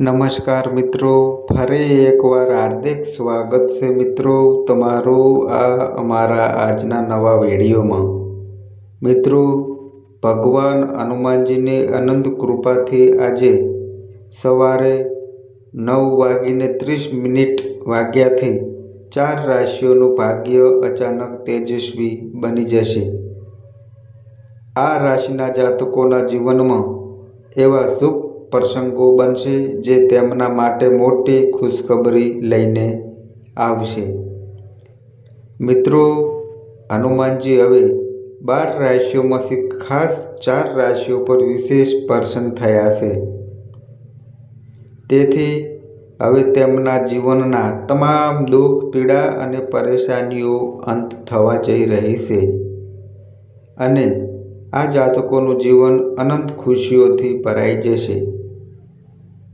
નમસ્કાર મિત્રો, ફરી એકવાર હાર્દિક સ્વાગત છે મિત્રો તમારું આ અમારા આજના નવા વિડીયોમાં. મિત્રો, ભગવાન હનુમાનજીની અનંત કૃપાથી આજે સવારે નવ વાગીને ત્રીસ મિનિટ વાગ્યાથી ચાર રાશિઓનું ભાગ્ય અચાનક તેજસ્વી બની જશે. આ રાશિના જાતકોના જીવનમાં એવા શુભ પ્રસંગો બનશે જે તેમના માટે મોટી ખુશખબરી લઈને આવશે. મિત્રો, હનુમાનજી હવે બાર રાશિઓમાંથી ખાસ ચાર રાશિઓ પર વિશેષ પ્રસન્ન થયા છે. તેથી હવે તેમના જીવનના તમામ દુઃખ, પીડા અને પરેશાનીઓ અંત થવા જઈ રહી છે. અને આ જાતકોનું જીવન અનંત ખુશીઓથી ભરાઈ જશે.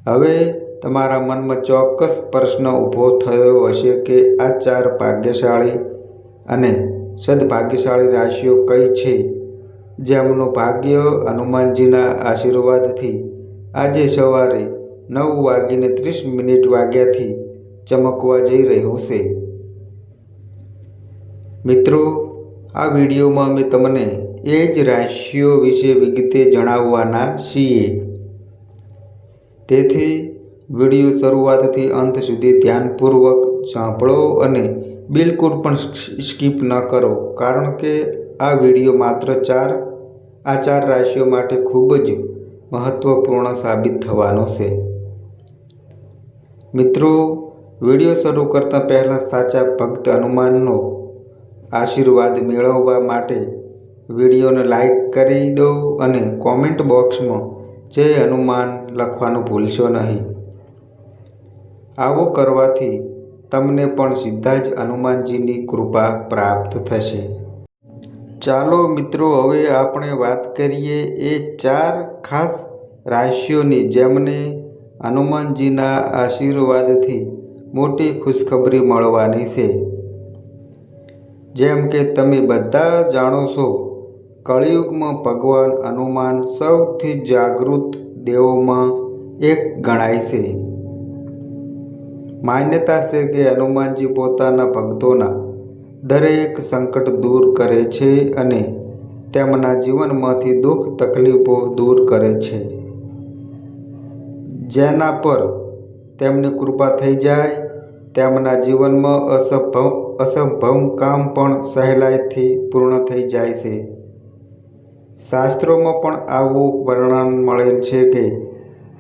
હવે તમારા મનમાં ચોક્કસ પ્રશ્ન ઊભો થયો હશે કે આ ચાર ભાગ્યશાળી અને સદભાગ્યશાળી રાશિઓ કઈ છે? જેમનું ભાગ્ય હનુમાનજીના આશીર્વાદથી આજે સવારે નવ વાગીને ત્રીસ મિનિટ વાગ્યાથી ચમકવા જઈ રહ્યું છે. મિત્રો, આ વિડીયોમાં અમે તમને એ જ રાશિઓ વિશે વિગતે જણાવવાના છીએ. તેથી વીડિયો શરૂઆતથી અંત સુધી ધ્યાનપૂર્વક સાંભળો અને બિલકુલ પણ સ્કીપ ન કરો. કારણ કે આ વીડિયો માત્ર ચાર આ ચાર રાશિઓ માટે ખૂબ જ મહત્વપૂર્ણ સાબિત થવાનો છે. મિત્રો, વીડિયો શરૂ કરતાં પહેલાં સાચા ભક્ત હનુમાનનો આશીર્વાદ મેળવવા માટે વિડીયોને લાઈક કરી દો અને કોમેન્ટ બોક્સમાં જય હનુમાન લખવાનું ભૂલશો નહીં. આવો કરવાથી તમને પણ સીધા જ હનુમાનજીની કૃપા પ્રાપ્ત થશે. ચાલો મિત્રો, હવે આપણે વાત કરીએ એ ચાર ખાસ રાશિઓની જેમને હનુમાનજીના આશીર્વાદથી મોટી ખુશખબરી મળવાની છે. જેમ કે તમે બધા જાણો છો, કળિયુગમાં ભગવાન હનુમાન સૌથી જાગૃત દેવોમાં એક ગણાય છે. માન્યતા છે કે હનુમાનજી પોતાના ભક્તોના દરેક સંકટ દૂર કરે છે અને તેમના જીવનમાંથી દુઃખ તકલીફો દૂર કરે છે. જેના પર તેમની કૃપા થઈ જાય, તેમના જીવનમાં અસંભવ અસંભવ કામ પણ સહેલાઈથી પૂર્ણ થઈ જાય છે. શાસ્ત્રોમાં પણ આવું વર્ણન મળેલ છે કે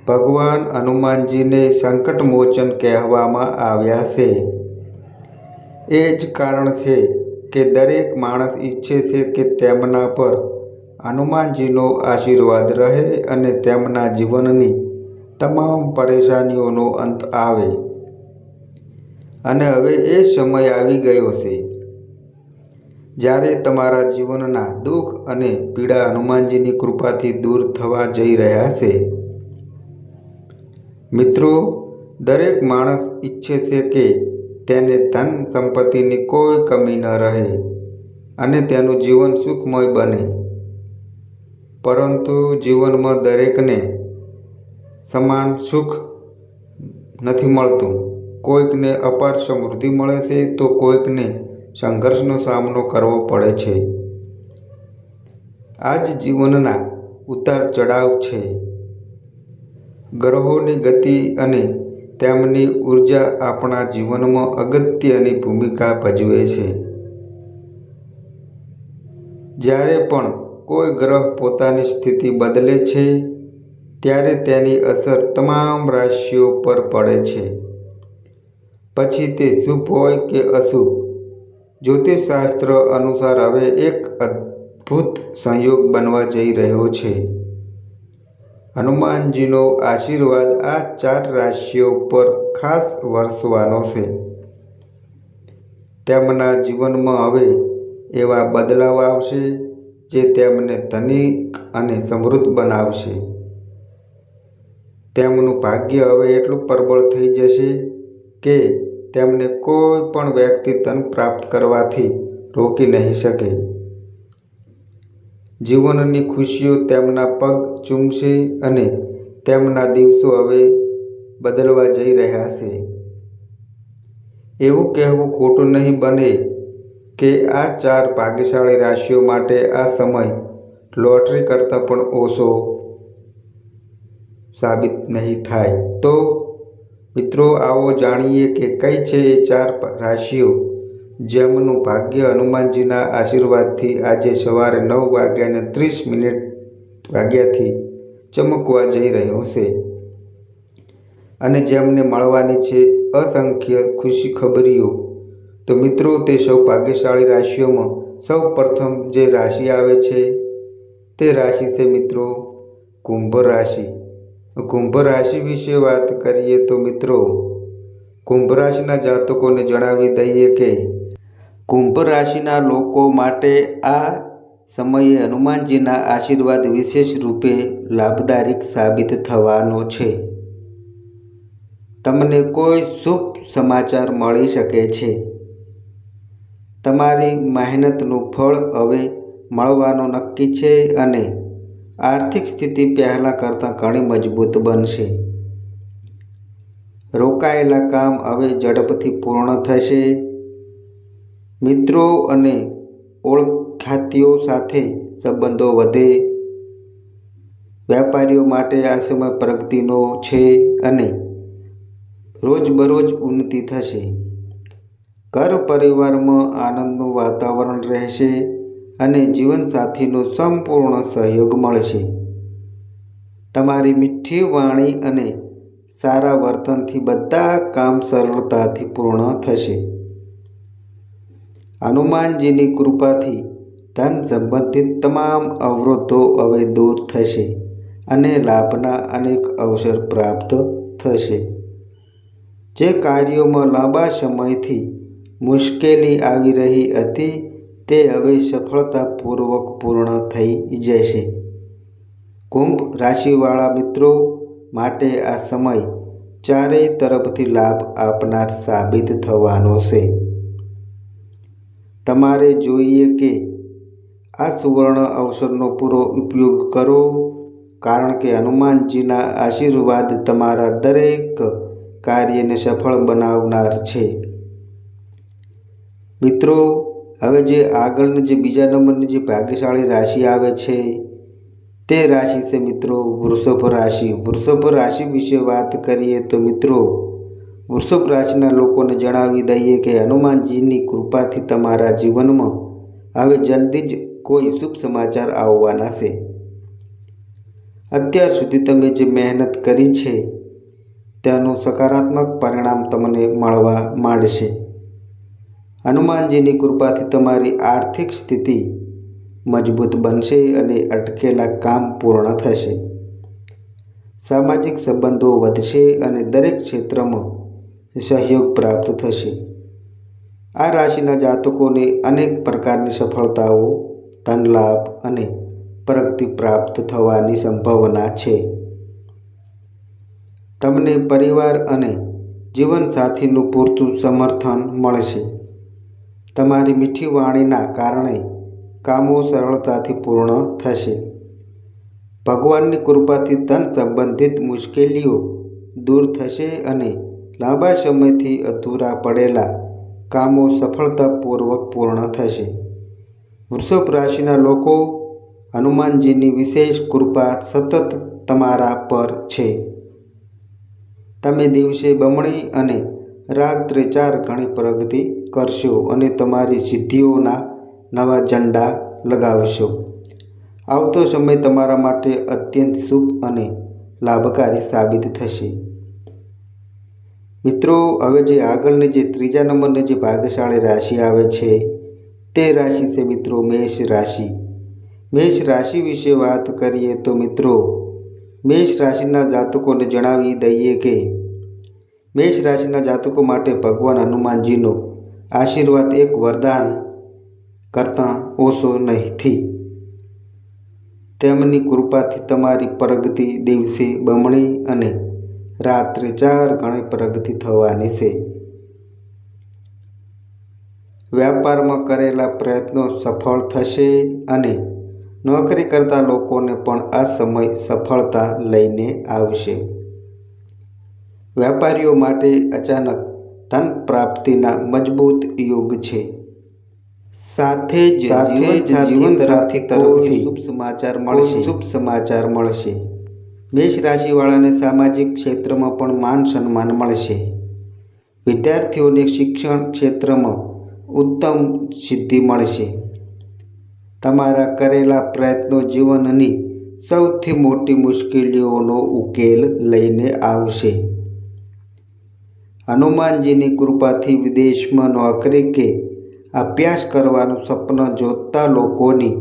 ભગવાન હનુમાનજીને સંકટમોચન કહેવામાં આવ્યા છે. એ જ કારણ છે કે દરેક માણસ ઈચ્છે છે કે તેમના પર હનુમાનજીનો આશીર્વાદ રહે અને તેમના જીવનની તમામ પરેશાનીઓનો અંત આવે. અને હવે એ સમય આવી ગયો છે જ્યારે તમારા જીવનના દુઃખ અને પીડા હનુમાનજીની કૃપાથી દૂર થવા જઈ રહ્યા છે મિત્રો, દરેક માણસ ઈચ્છે છે કે તેને ધન સંપત્તિની કોઈ કમી ન રહે અને તેનું જીવન સુખમય બને. પરંતુ જીવનમાં દરેકને સમાન સુખ નથી મળતું. કોઈકને અપાર સમૃદ્ધિ મળે છે તો કોઈકને સંઘર્ષનો સામનો કરવો પડે છે. આ જ જીવનના ઉતાર ચઢાવ છે. ગ્રહોની ગતિ અને તેમની ઊર્જા આપણા જીવનમાં અગત્યની ભૂમિકા ભજવે છે. જ્યારે પણ કોઈ ગ્રહ પોતાની સ્થિતિ બદલે છે, ત્યારે તેની અસર તમામ રાશિઓ પર પડે છે. પછી તે શુભ હોય કે અશુભ જ્યોતિષશાસ્ત્ર અનુસાર હવે એક અદ્ભુત સંયોગ બનવા જઈ રહ્યો છે. હનુમાનજીનો આશીર્વાદ આ ચાર રાશિઓ પર ખાસ વરસવાનો છે. તેમના જીવનમાં હવે એવા બદલાવ આવશે જે તેમને ધનિક અને સમૃદ્ધ બનાવશે. તેમનું ભાગ્ય હવે એટલું પ્રબળ થઈ જશે કે તેમને કોઈ પણ વ્યક્તિ ધન પ્રાપ્ત કરવાથી રોકી નહીં શકે. જીવનની ખુશીઓ તેમના પગ ચૂમશે અને તેમના દિવસો હવે બદલવા જઈ રહ્યા છે. એવું કહેવું ખોટું નહીં બને કે આ ચાર ભાગ્યશાળી રાશિઓ માટે આ સમય લોટરી કરતાં પણ ઓછો સાબિત નહીં થાય. તો મિત્રો, આવો જાણીએ કે કઈ છે એ ચાર રાશિઓ? જેમનું ભાગ્ય હનુમાનજીના આશીર્વાદથી આજે સવારે નવ વાગ્યાને ત્રીસ મિનિટ વાગ્યાથી ચમકવા જઈ રહ્યો છે. અને જેમને મળવાની છે અસંખ્ય ખુશી ખબરીઓ. તો મિત્રો, તે સૌ ભાગ્યશાળી રાશિઓમાં સૌ પ્રથમ જે રાશિ આવે છે તે રાશિ છે મિત્રો, કુંભ રાશિ. કુંભ રાશિ વિશે વાત કરીએ તો મિત્રો કુંભ રાશિના જાતકોને જણાવી દઈએ કે કુંભ રાશિના લોકો માટે આ સમયે હનુમાનજીના આશીર્વાદ વિશેષ રૂપે લાભદાયક સાબિત થવાનો છે. તમને કોઈ શુભ સમાચાર મળી શકે છે. તમારી મહેનતનું ફળ હવે મળવાનું નક્કી છે અને આર્થિક સ્થિતિ પહેલાં કરતાં ઘણી મજબૂત બનશે. રોકાયેલા કામ હવે ઝડપથી પૂર્ણ થશે. મિત્રો અને ઓળખાતીઓ સાથે સંબંધો વધે. વેપારીઓ માટે આ સમય પ્રગતિનો છે અને રોજબરોજ ઉન્નતિ થશે. ઘર પરિવારમાં આનંદનું વાતાવરણ રહેશે. અને જીવનસાથીનો સંપૂર્ણ સહયોગ મળશે. તમારી મીઠી વાણી અને સારા વર્તનથી બધા કામ સરળતાથી પૂર્ણ થશે. હનુમાનજીની કૃપાથી ધન સંબંધિત તમામ અવરોધો હવે દૂર થશે અને લાભના અનેક અવસર પ્રાપ્ત થશે. જે કાર્યોમાં લાંબા સમયથી મુશ્કેલી આવી રહી હતી તે હવે સફળતાપૂર્વક પૂર્ણ થઈ જશે. કુંભ રાશિવાળા મિત્રો માટે આ સમય ચારેય તરફથી લાભ આપનાર સાબિત થવાનો છે. તમારે જોઈએ કે આ સુવર્ણ અવસરનો પૂરો ઉપયોગ કરો, કારણ કે હનુમાનજીના આશીર્વાદ તમારા દરેક કાર્યને સફળ બનાવનાર છે. મિત્રો હવે જે આગળની જે બીજા નંબરની જે ભાગ્યશાળી રાશિ આવે છે, તે રાશિ છે મિત્રો વૃષભ રાશિ. વૃષભ રાશિ વિશે વાત કરીએ તો મિત્રો, વૃષભ રાશિના લોકોને જણાવી દઈએ કે હનુમાનજીની કૃપાથી તમારા જીવનમાં હવે જલ્દી જ કોઈ શુભ સમાચાર આવવાના છે. અત્યાર સુધી તમે જે મહેનત કરી છે, તેનું સકારાત્મક પરિણામ તમને મળવા માંડશે. હનુમાનજીની કૃપાથી તમારી આર્થિક સ્થિતિ મજબૂત બનશે અને અટકેલા કામ પૂર્ણ થશે. સામાજિક સંબંધો વધશે અને દરેક ક્ષેત્રમાં સહયોગ પ્રાપ્ત થશે. આ રાશિના જાતકોને અનેક પ્રકારની સફળતાઓ, ધનલાભ અને પ્રગતિ પ્રાપ્ત થવાની સંભાવના છે. તમને પરિવાર અને જીવનસાથીનું પૂરતું સમર્થન મળશે. તમારી મીઠી વાણીના કારણે કામો સરળતાથી પૂર્ણ થશે. ભગવાનની કૃપાથી ધન સંબંધિત મુશ્કેલીઓ દૂર થશે અને લાંબા સમયથી અધૂરા પડેલા કામો સફળતાપૂર્વક પૂર્ણ થશે. વૃષભ રાશિના લોકો, હનુમાનજીની વિશેષ કૃપા સતત તમારા પર છે. તમે દિવસે બમણી અને રાત્રે ચાર ઘણી પ્રગતિ કરશો અને તમારી સિદ્ધિઓના નવા ઝંડા લગાવશો. આવતો સમય તમારા માટે અત્યંત શુભ અને લાભકારી સાબિત થશે. મિત્રો, હવે જે આગળની જે ત્રીજા નંબરની જે ભાગ્યશાળી રાશિ આવે છે, તે રાશિ છે મિત્રો મેષ રાશિ. મેષ રાશિ વિશે વાત કરીએ તો મિત્રો, મેષ રાશિના જાતકોને જણાવી દઈએ કે, મેષ રાશિના જાતકો માટે ભગવાન હનુમાનજીનો આશીર્વાદ એક વરદાન કરતાં ઓછો નથી તેમની કૃપાથી તમારી પ્રગતિ દિવસે બમણી અને રાત્રે ચાર ગણી પ્રગતિ થવાની છે. વ્યાપારમાં કરેલા પ્રયત્નો સફળ થશે અને નોકરી કરતા લોકોને પણ આ સમય સફળતા લઈને આવશે. વેપારીઓ માટે અચાનક પ્રાપ્તિના મજબૂત યોગ છે. સાથે જ સાથે જીવન સાથી તરફથી શુભ સમાચાર મળશે. શુભ સમાચાર મળશે. મેષ રાશિવાળાને સામાજિક ક્ષેત્રમાં પણ માન સન્માન મળશે. વિદ્યાર્થીઓને શિક્ષણ ક્ષેત્રમાં ઉત્તમ સિદ્ધિ મળશે. તમારા કરેલા પ્રયત્નો જીવનની સૌથી મોટી મુશ્કેલીઓનો ઉકેલ લઈને આવશે. હનુમાનજીની કૃપાથી વિદેશમાં નોકરી કે અભ્યાસ કરવાનું સપના જોતા લોકોની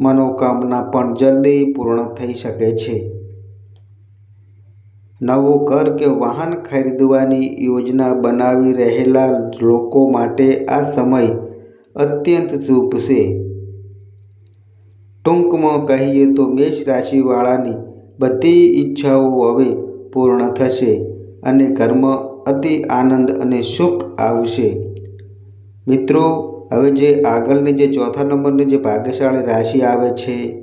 મનોકામના પણ જલ્દી પૂર્ણ થઈ શકે છે. નવું ઘર કે વાહન ખરીદવાની યોજના બનાવી રહેલા લોકો માટે આ સમય અત્યંત શુભ છે. ટૂંકમાં કહીએ તો મેષ રાશિવાળાની બધી ઈચ્છાઓ હવે પૂર્ણ થશે અને ઘરમાં અતિ આનંદ અને સુખ આવશે. મિત્રો, હવે જે આગળની જે ચોથા નંબરની જે ભાગ્યશાળી રાશિ આવે છે,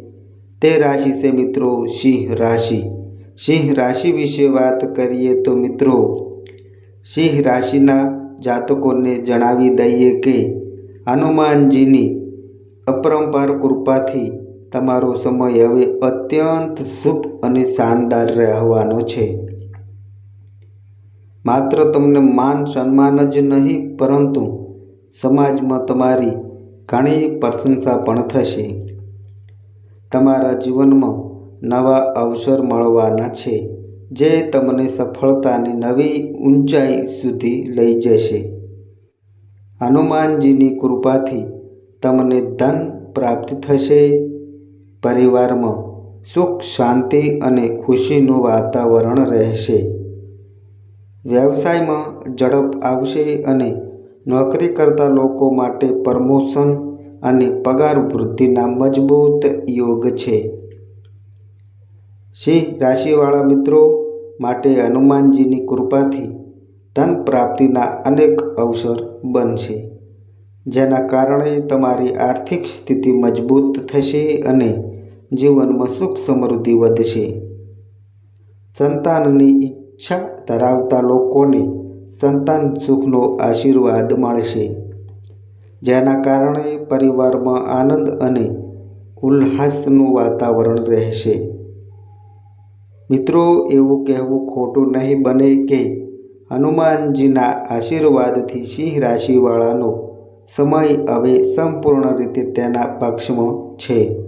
તે રાશિ છે મિત્રો સિંહ રાશિ. સિંહ રાશિ વિશે વાત કરીએ તો મિત્રો, સિંહ રાશિના જાતકોને જણાવી દઈએ કે હનુમાનજીની અપરંપાર કૃપાથી તમારો સમય હવે અત્યંત શુભ અને શાનદાર રહેવાનો છે. માત્ર તમને માન સન્માન જ નહીં, પરંતુ સમાજમાં તમારી ઘણી પ્રશંસા પણ થશે. તમારા જીવનમાં નવા અવસર મળવાના છે, જે તમને સફળતાની નવી ઊંચાઈ સુધી લઈ જશે. હનુમાનજીની કૃપાથી તમને ધન પ્રાપ્ત થશે. પરિવારમાં સુખ, શાંતિ અને ખુશીનું વાતાવરણ રહેશે. વ્યવસાયમાં ઝડપ આવશે અને નોકરી કરતા લોકો માટે પ્રમોશન અને પગાર વૃદ્ધિના મજબૂત યોગ છે. સિંહ રાશિવાળા મિત્રો માટે હનુમાનજીની કૃપાથી ધન પ્રાપ્તિના અનેક અવસર બનશે, જેના કારણે તમારી આર્થિક સ્થિતિ મજબૂત થશે અને જીવનમાં સુખ સમૃદ્ધિ વધશે. સંતાનની ઈચ્છા ધરાવતા લોકોને સંતાન સુખનો આશીર્વાદ મળશે. જેના કારણે પરિવારમાં આનંદ અને ઉલ્લાસનું વાતાવરણ રહેશે. મિત્રો, એવું કહેવું ખોટું નહીં બને કે હનુમાનજીના આશીર્વાદથી સિંહ રાશિવાળાનો સમય હવે સંપૂર્ણ રીતે તેના પક્ષમાં છે.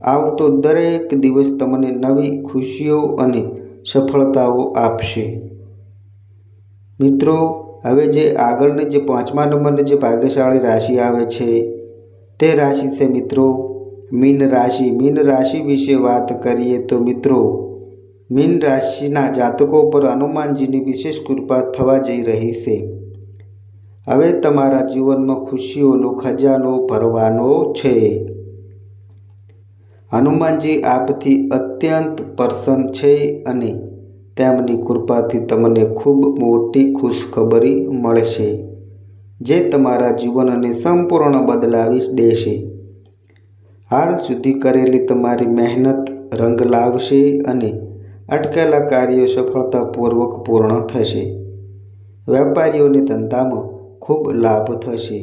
આવતો દરેક દિવસ તમને નવી ખુશીઓ અને સફળતાઓ આપશે. મિત્રો, હવે જે આગળની જે પાંચમા નંબરની જે ભાગ્યશાળી રાશિ આવે છે, તે રાશિ છે મિત્રો, મીન રાશિ. મીન રાશિ વિશે વાત કરીએ તો મિત્રો, મીન રાશિના જાતકો પર હનુમાનજીની વિશેષ કૃપા થવા જઈ રહી છે. હવે તમારા જીવનમાં ખુશીઓનો, ખજાનો, ભરવાનો છે. હનુમાનજી આપથી અત્યંત પ્રસન્ન છે અને તેમની કૃપાથી તમને ખૂબ મોટી ખુશખબરી મળશે, જે તમારા જીવનને સંપૂર્ણ બદલાવી દેશે. હાલ સુધી કરેલી તમારી મહેનત રંગ લાવશે અને અટકેલા કાર્યો સફળતાપૂર્વક પૂર્ણ થશે. વેપારીઓને ધંધામાં ખૂબ લાભ થશે.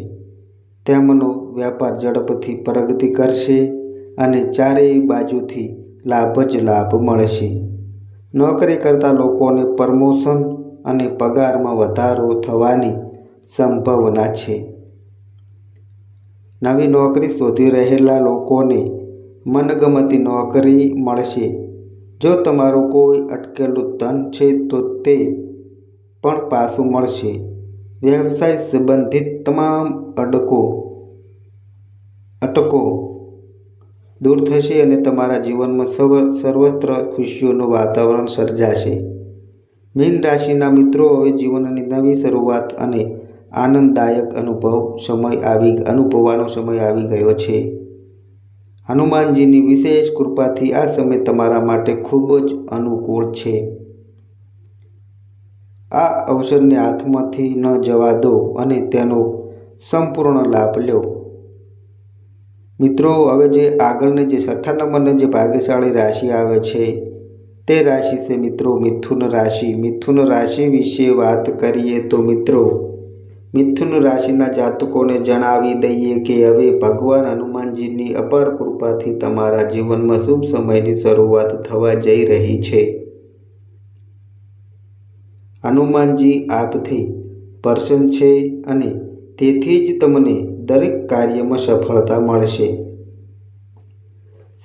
તેમનો વેપાર ઝડપથી પ્રગતિ કરશે. અને ચારેય બાજુથી લાભ જ લાભ મળશે. નોકરી કરતા લોકોને પ્રમોશન અને પગારમાં વધારો થવાની સંભાવના છે. નવી નોકરી શોધી રહેલા લોકોને મનગમતી નોકરી મળશે. જો તમારું કોઈ અટકેલું ધન છે તો તે પણ પાછું મળશે. વ્યવસાય સંબંધિત તમામ અડકો, અટકો દૂર થશે અને તમારા જીવનમાં સર્વ સર્વત્ર ખુશીઓનું વાતાવરણ સર્જાશે. મીન રાશિના મિત્રો, હવે જીવનની નવી શરૂઆત અને આનંદદાયક અનુભવ સમય આવી, અનુભવવાનો સમય આવી ગયો છે. હનુમાનજીની વિશેષ કૃપાથી આ સમય તમારા માટે ખૂબ જ અનુકૂળ છે. આ અવસરને હાથમાંથી ન જવા દો અને તેનો સંપૂર્ણ લાભ લો. મિત્રો, હવે જે આગળની જે છઠ્ઠા નંબરની જે ભાગ્યશાળી રાશિ આવે છે, તે રાશિ છે મિત્રો મિથુન રાશિ. મિથુન રાશિ વિશે વાત કરીએ તો મિત્રો, મિથુન રાશિના જાતકોને જણાવી દઈએ કે હવે ભગવાન હનુમાનજીની અપાર કૃપાથી તમારા જીવનમાં શુભ સમયની શરૂઆત થવા જઈ રહી છે. હનુમાનજી આપથી પર્સન છે અને તેથી જ તમને દરેક કાર્યમાં સફળતા મળશે.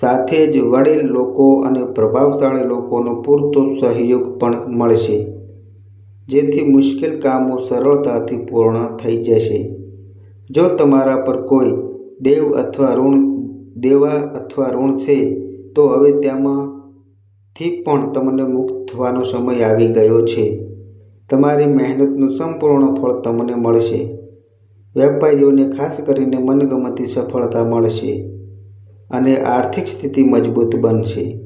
સાથે જ વડીલ લોકો અને પ્રભાવશાળી લોકોનો પૂરતો સહયોગ પણ મળશે, જેથી મુશ્કેલ કામો સરળતાથી પૂર્ણ થઈ જશે. જો તમારા પર કોઈ દેવ અથવા ઋણ, દેવા અથવા ઋણ છે, તો હવે તેમાંથી પણ તમને મુક્ત થવાનો સમય આવી ગયો છે. તમારી મહેનતનું સંપૂર્ણ ફળ તમને મળશે. વેપારીઓને ખાસ કરીને મનગમતી સફળતા મળશે અને આર્થિક સ્થિતિ મજબૂત બનશે.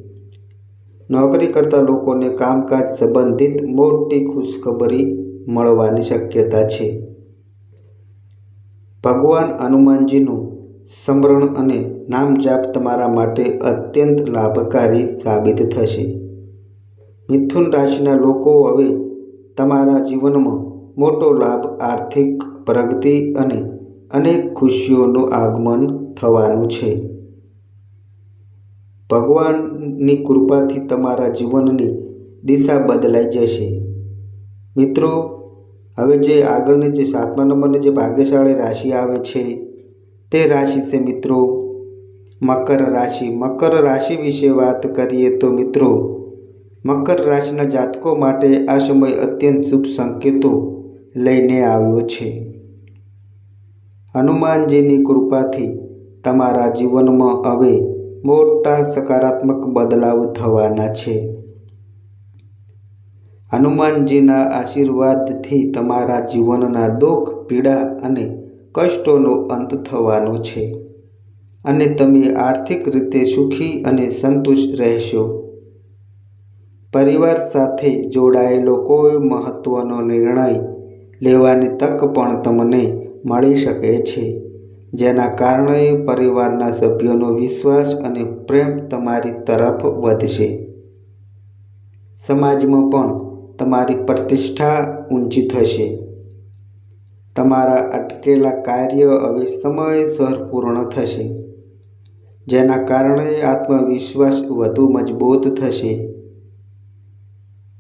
નોકરી કરતા લોકોને કામકાજ સંબંધિત મોટી ખુશખબરી મળવાની શક્યતા છે. ભગવાન હનુમાનજીનું સ્મરણ અને નામ જાપ તમારા માટે અત્યંત લાભકારી સાબિત થશે. મિથુન રાશિના લોકો હવે તમારા જીવનમાં મોટો લાભ, આર્થિક પ્રગતિ અને અનેક ખુશીઓનું આગમન થવાનું છે. ભગવાનની કૃપાથી તમારા જીવનની દિશા બદલાઈ જશે. મિત્રો, હવે જે આગળની જે સાતમા નંબરની જે ભાગ્યશાળી રાશિ આવે છે, તે રાશિ છે મિત્રો, મકર રાશિ. મકર રાશિ વિશે વાત કરીએ તો મિત્રો, મકર રાશિના જાતકો માટે આ સમય અત્યંત શુભ સંકેતો લઈને આવ્યો છે. હનુમાનજીની કૃપાથી તમારા જીવનમાં હવે મોટા સકારાત્મક બદલાવ થવાના છે. હનુમાનજીના આશીર્વાદથી તમારા જીવનના દુઃખ, પીડા અને કષ્ટોનો અંત થવાનો છે અને તમે આર્થિક રીતે સુખી અને સંતુષ્ટ રહેશો. પરિવાર સાથે જોડાયેલો કોઈ મહત્ત્વનો નિર્ણય લેવાની તક પણ તમને મળી શકે છે. જેના કારણે પરિવારના સભ્યોનો વિશ્વાસ અને પ્રેમ તમારી તરફ વધશે. સમાજમાં પણ તમારી પ્રતિષ્ઠા ઊંચી થશે. તમારા અટકેલા કાર્ય હવે સમયસર પૂર્ણ થશે. જેના કારણે આત્મવિશ્વાસ વધુ મજબૂત થશે.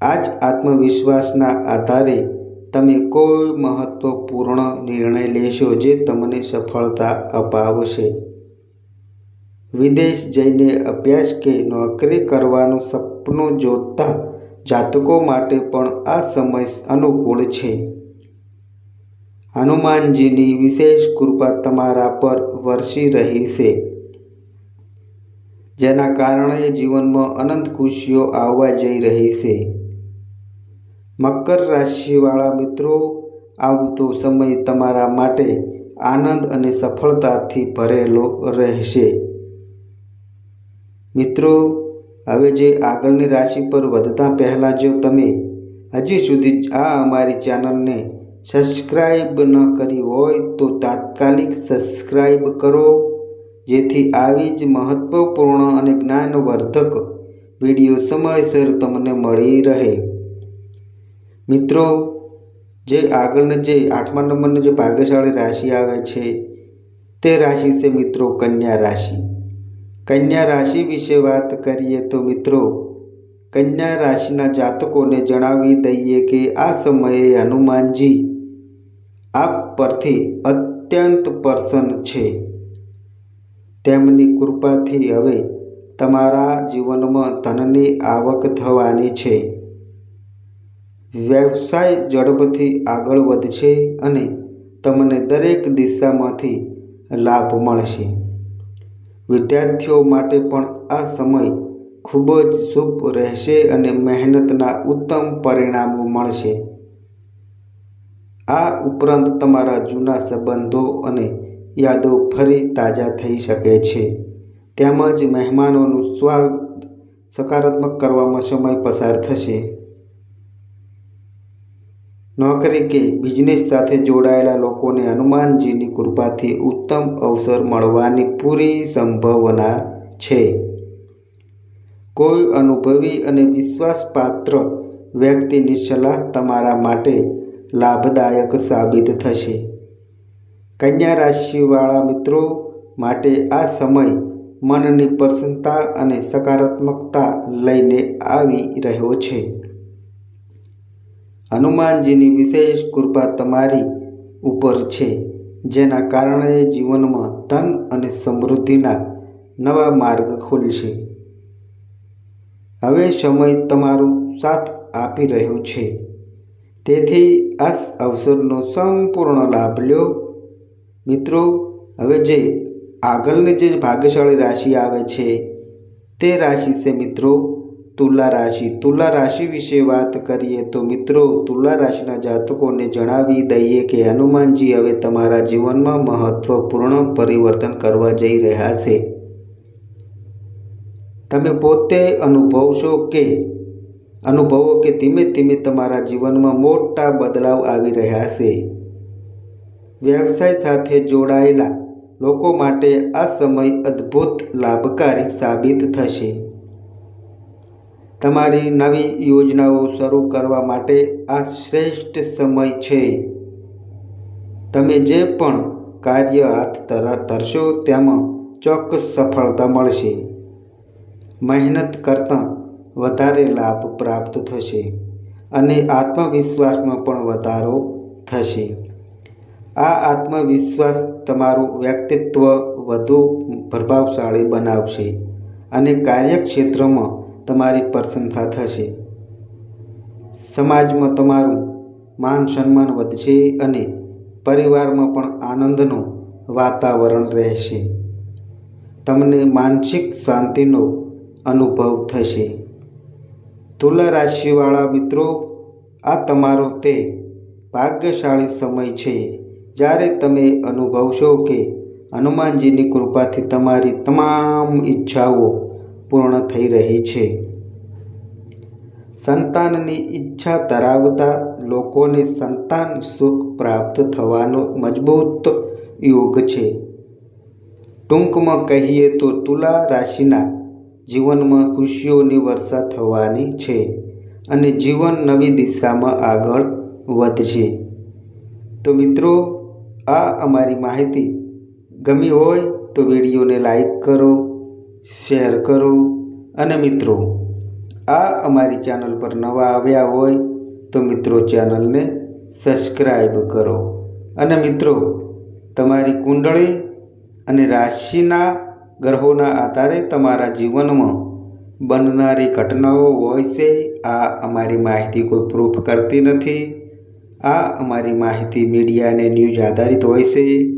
આ જ આત્મવિશ્વાસના આધારે તમે કોઈ મહત્ત્વપૂર્ણ નિર્ણય લેશો જે તમને સફળતા અપાવશે. વિદેશ જઈને અભ્યાસ કે નોકરી કરવાનું સપનું જોતા જાતકો માટે પણ આ સમય અનુકૂળ છે. હનુમાનજીની વિશેષ કૃપા તમારા પર વરસી રહી છે. જેના કારણે જીવનમાં અનંત ખુશીઓ આવવા જઈ રહી છે. મકર રાશિવાળા મિત્રો, આવતો સમય તમારા માટે આનંદ અને સફળતાથી ભરેલો રહેશે. મિત્રો, હવે જે આગળની રાશિ પર વધતા પહેલાં જો તમે હજી સુધી આ અમારી ચેનલને સબસ્ક્રાઈબ ન કરી હોય તો તાત્કાલિક સબસ્ક્રાઈબ કરો, જેથી આવી જ મહત્ત્વપૂર્ણ અને જ્ઞાનવર્ધક વીડિયો સમયસર તમને મળી રહે. મિત્રો, જે આગળના જે આઠમા નંબરની જે ભાગ્યશાળી રાશિ આવે છે, તે રાશિ છે મિત્રો કન્યા રાશિ. કન્યા રાશિ વિશે વાત કરીએ તો મિત્રો, કન્યા રાશિના જાતકોને જણાવી દઈએ કે આ સમયે હનુમાનજી આપ પરથી અત્યંત પ્રસન્ન છે. તેમની કૃપાથી હવે તમારા જીવનમાં ધનની આવક થવાની છે. વ્યવસાય ઝડપથી આગળ વધશે અને તમને દરેક દિશામાંથી લાભ મળશે. વિદ્યાર્થીઓ માટે પણ આ સમય ખૂબ જ શુભ રહેશે અને મહેનતના ઉત્તમ પરિણામો મળશે. આ ઉપરાંત તમારા જૂના સંબંધો અને યાદો ફરી તાજા થઈ શકે છે. તેમજ મહેમાનોનું સ્વાગત સકારાત્મક કરવામાં સમય પસાર થશે. નોકરી કે બિઝનેસ સાથે જોડાયેલા લોકોને હનુમાનજીની કૃપાથી ઉત્તમ અવસર મળવાની પૂરી સંભાવના છે. કોઈ અનુભવી અને વિશ્વાસપાત્ર વ્યક્તિની સલાહ તમારા માટે લાભદાયક સાબિત થશે. કન્યા રાશિવાળા મિત્રો માટે આ સમય મનની પ્રસન્નતા અને સકારાત્મકતા લઈને આવી રહ્યો છે. હનુમાનજીની વિશેષ કૃપા તમારી ઉપર છે, જેના કારણે જીવનમાં ધન અને સમૃદ્ધિના નવા માર્ગ ખુલશે. હવે સમય તમારો સાથ આપી રહ્યો છે. તેથી આ અવસરનો સંપૂર્ણ લાભ લ્યો. મિત્રો, હવે જે આગળની જે ભાગ્યશાળી રાશિ આવે છે, તે રાશિ છે મિત્રો તુલા રાશિ. તુલા રાશિ વિશે વાત કરીએ તો મિત્રો, તુલા રાશિના જાતકોને જણાવી દઈએ કે હનુમાનજી હવે તમારા જીવનમાં મહત્વપૂર્ણ પરિવર્તન કરવા જઈ રહ્યા છે. તમે પોતે અનુભવશો કે, અનુભવો કે ધીમે ધીમે તમારા જીવનમાં મોટા બદલાવ આવી રહ્યા છે. વ્યવસાય સાથે જોડાયેલા લોકો માટે આ સમય અદ્ભુત લાભકારી સાબિત થશે. તમારી નવી યોજનાઓ શરૂ કરવા માટે આ શ્રેષ્ઠ સમય છે. તમે જે પણ કાર્ય હાથ ધરશો તેમાં ચોક્કસ સફળતા મળશે. મહેનત કરતાં વધારે લાભ પ્રાપ્ત થશે અને આત્મવિશ્વાસમાં પણ વધારો થશે. આ આત્મવિશ્વાસ તમારું વ્યક્તિત્વ વધુ પ્રભાવશાળી બનાવશે અને કાર્યક્ષેત્રમાં તમારી પ્રશંસા થશે. સમાજમાં તમારું માન સન્માન વધશે અને પરિવારમાં પણ આનંદનું વાતાવરણ રહેશે. તમને માનસિક શાંતિનો અનુભવ થશે. તુલા રાશિવાળા મિત્રો, આ તમારો તે ભાગ્યશાળી સમય છે. જ્યારે તમે અનુભવશો કે હનુમાનજીની કૃપાથી તમારી તમામ ઈચ્છાઓ પૂર્ણ થઈ રહી છે. સંતાનની ઈચ્છા ધરાવતા લોકોને સંતાન સુખ પ્રાપ્ત થવાનો મજબૂત યોગ છે. ટૂંકમાં કહીએ તો તુલા રાશિના જીવનમાં ખુશીઓની વર્ષા થવાની છે અને જીવન નવી દિશામાં આગળ વધશે. તો મિત્રો, આ અમારી માહિતી ગમી હોય તો વિડીયોને લાઈક કરો શેર કરો અને મિત્રો, આ અમારી ચેનલ પર નવા આવ્યા હોય તો મિત્રો ચેનલને સબસ્ક્રાઈબ કરો. અને મિત્રો, તમારી કુંડળી અને રાશિના ગ્રહોના આધારે તમારા જીવનમાં બનનારી ઘટનાઓ હોય છે, આ અમારી માહિતી કોઈ પ્રૂફ કરતી નથી. આ અમારી માહિતી મીડિયા અને ન્યૂઝ આધારિત હોય છે.